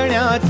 वाढण्याचा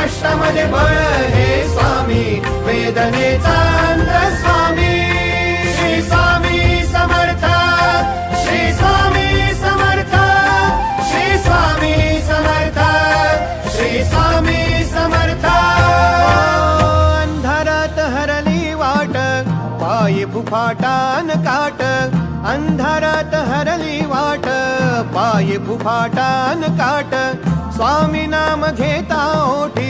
कष्टामध्ये बळ हे स्वामी वेदनेचा अंत स्वामी. श्री स्वामी समर्थ श्री स्वामी समर्थ श्री स्वामी समर्थ श्री स्वामी समर्थ. अंधारात हरली वाट पायी फुफाटान काट. अंधारात हरली वाट पायी फुफाटान काट. स्वामी नाम घेता ओठी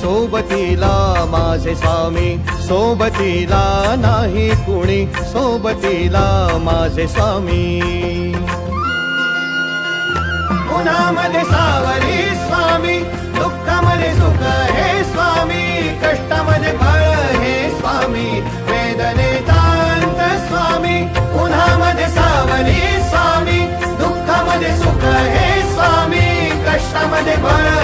सोबतीला माझे स्वामी सोबतीला नाही कुणी सोबतीला माझे स्वामी. उन्हामध्ये सावरी स्वामी दुःखामध्ये सुख हे स्वामी कष्टामध्ये बळ हे स्वामी वेदने तांत स्वामी. उन्हामध्ये सावरी स्वामी दुःखामध्ये सुख हे स्वामी कष्टामध्ये बळ